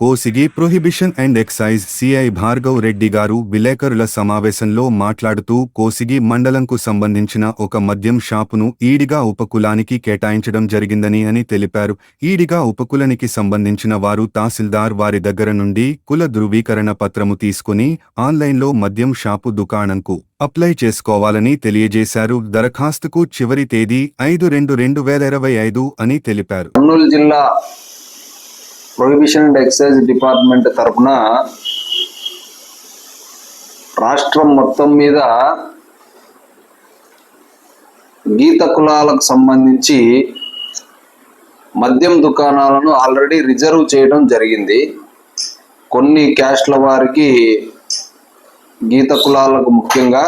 Kosigi prohibition and excise CI Bhargav Reddy garu విలేకరుల సమావేశంలో మాట్లాడుతూ కోసిగి మండలంకు సంబంధించిన ఒక మద్యం షాపును ఈడిగా ఉపకులానికి కేటాయించడం జరిగిందని అని తెలిపారు. ఈడిగా ఉపకులానికి సంబంధించిన వారు తహసీల్దార్ వారి దగ్గర నుండి కుల ధృవీకరణ పత్రము తీసుకుని ఆన్లైన్లో మద్యం షాపు దుకాణంకు అప్లై చేసుకోవాలని తెలియజేశారు. దరఖాస్తుకు చివరి తేదీ ఐదు రెండు రెండు వేల ఇరవై ఐదు అని తెలిపారు. జిల్లా ప్రొహిబిషన్ అండ్ ఎక్సైజ్ డిపార్ట్మెంట్ తరఫున రాష్ట్రం మొత్తం మీద గీత కులాలకు సంబంధించి మద్యం దుకాణాలను ఆల్రెడీ రిజర్వ్ చేయడం జరిగింది. కొన్ని క్యాస్ట్ల వారికి గీత కులాలకు ముఖ్యంగా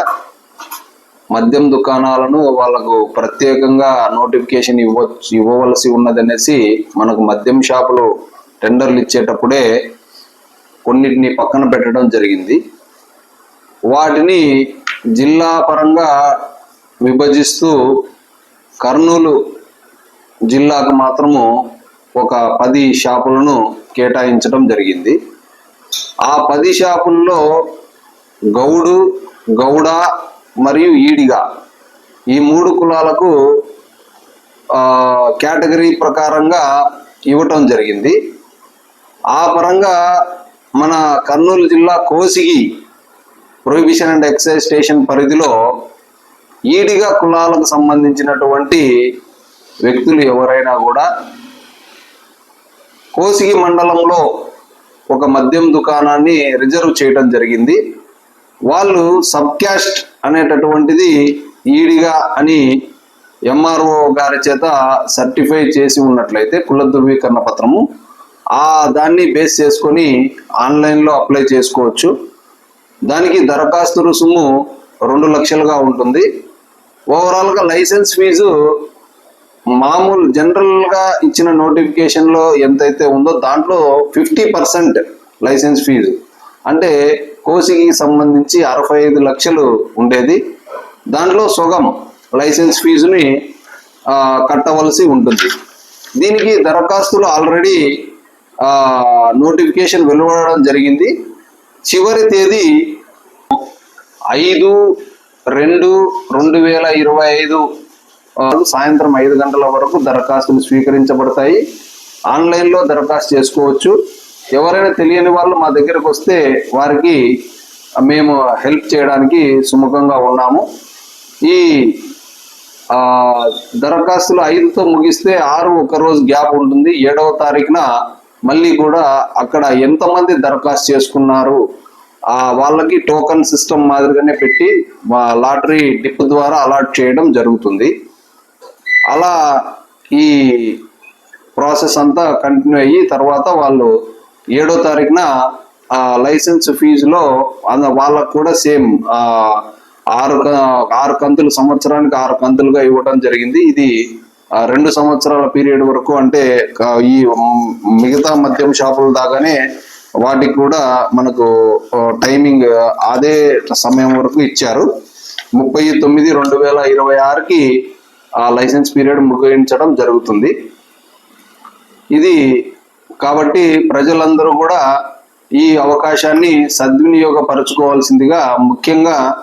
మద్యం దుకాణాలను వాళ్ళకు ప్రత్యేకంగా నోటిఫికేషన్ ఇవ్వ ఇవ్వవలసి ఉన్నదనేసి మనకు మద్యం షాపులు టెండర్లు ఇచ్చేటప్పుడే కొన్నిటిని పక్కన పెట్టడం జరిగింది. వాటిని జిల్లా పరంగా విభజిస్తూ కర్నూలు జిల్లాకు మాత్రము ఒక పది షాపులను కేటాయించడం జరిగింది. ఆ పది షాపుల్లో గౌడు గౌడ మరియు ఈడిగా ఈ మూడు కులాలకు కేటగిరీ ప్రకారంగా ఇవ్వటం జరిగింది. ఆ పరంగా మన కర్నూలు జిల్లా Kosigi prohibition and excise station పరిధిలో ఈడిగా కులాలకు సంబంధించినటువంటి వ్యక్తులు ఎవరైనా కూడా కోసిగి మండలంలో ఒక మద్యం దుకాణాన్ని రిజర్వ్ చేయడం జరిగింది. వాళ్ళు సబ్ క్యాస్ట్ అనేటటువంటిది ఈడిగా అని ఎంఆర్ఓ గారి చేత సర్టిఫై చేసి ఉన్నట్లయితే కుల ధృవీకరణ పత్రము ఆ దాన్ని బేస్ చేసుకొని ఆన్లైన్లో అప్లై చేసుకోవచ్చు. దానికి దరఖాస్తు రుసుము రెండు లక్షలుగా ఉంటుంది. ఓవరాల్గా లైసెన్స్ ఫీజు మామూలు జనరల్గా ఇచ్చిన నోటిఫికేషన్లో ఎంతైతే ఉందో దాంట్లో ఫిఫ్టీ పర్సెంట్ లైసెన్స్ ఫీజు. అంటే కోసికి సంబంధించి అరవై ఐదు లక్షలు ఉండేది. దాంట్లో సుగం లైసెన్స్ ఫీజుని కట్టవలసి ఉంటుంది. దీనికి దరఖాస్తులు ఆల్రెడీ నోటిఫికేషన్ వెలువడడం జరిగింది. చివరి తేదీ ఐదు రెండు రెండు వేల ఇరవై ఐదు సాయంత్రం ఐదు గంటల వరకు దరఖాస్తులు స్వీకరించబడతాయి. ఆన్లైన్లో దరఖాస్తు చేసుకోవచ్చు. ఎవరైనా తెలియని వాళ్ళు మా దగ్గరకు వస్తే వారికి మేము హెల్ప్ చేయడానికి సుముఖంగా ఉన్నాము. ఈ దరఖాస్తులు ఐదుతో ముగిస్తే ఆరు ఒక రోజు గ్యాప్ ఉంటుంది. ఏడవ తారీఖున మళ్ళీ కూడా అక్కడ ఎంతమంది దరఖాస్తు చేసుకున్నారు? ఆ వాళ్ళకి టోకన్ సిస్టమ్ మాదిరిగానే పెట్టి లాటరీ డిప్ ద్వారా అలాట్ చేయడం జరుగుతుంది. అలా ఈ ప్రాసెస్ అంతా కంటిన్యూ అయ్యి తర్వాత వాళ్ళు ఏడో తారీఖున ఆ లైసెన్స్ ఫీజులో వాళ్ళకు కూడా సేమ్ ఆరు ఆరు కంతులు సంవత్సరానికి ఆరు కంతులుగా ఇవ్వడం జరిగింది. ఇది రెండు సంవత్సరాల పీరియడ్ వరకు అంటే ఈ మిగతా మద్యం షాపుల దాకానే వాటికి కూడా మనకు టైమింగ్ అదే సమయం వరకు ఇచ్చారు. ముప్పై తొమ్మిది రెండు వేల ఇరవై ఆరుకి ఆ లైసెన్స్ పీరియడ్ ముగించడం జరుగుతుంది. ఇది కాబట్టి ప్రజలందరూ కూడా ఈ అవకాశాన్ని సద్వినియోగపరచుకోవాల్సిందిగా ముఖ్యంగా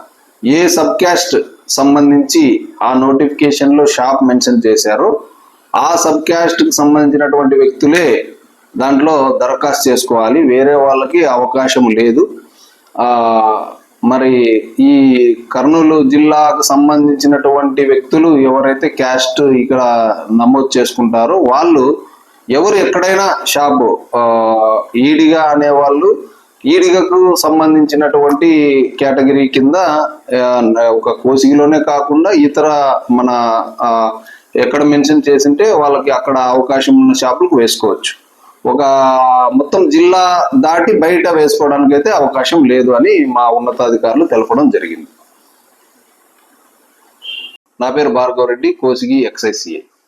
ఏ సబ్కాస్ట్ సంబంధించి ఆ నోటిఫికేషన్లో షాప్ మెన్షన్ చేశారో. ఆ సబ్ క్యాస్ట్కి సంబంధించినటువంటి వ్యక్తులే దాంట్లో దరఖాస్తు చేసుకోవాలి. వేరే వాళ్ళకి అవకాశం లేదు. మరి ఈ కర్నూలు జిల్లాకు సంబంధించినటువంటి వ్యక్తులు ఎవరైతే క్యాస్ట్ ఇక్కడ నమోదు చేసుకుంటారో వాళ్ళు ఎవరు ఎక్కడైనా షాపు ఆ, ఈడిగా అనేవాళ్ళు ఈడిగకు సంబంధించినటువంటి కేటగిరీ కింద ఒక కోసిగిలోనే కాకుండా ఇతర మన ఎక్కడ మెన్షన్ చేసింటే వాళ్ళకి అక్కడ అవకాశం ఉన్న షాపులకు వేసుకోవచ్చు. ఒక మొత్తం జిల్లా దాటి బయట వేసుకోవడానికి అయితే అవకాశం లేదు అని మా ఉన్నతాధికారులు తెలపడం జరిగింది. నా పేరు భార్గవరెడ్డి కోసిగి ఎక్సైసిఐ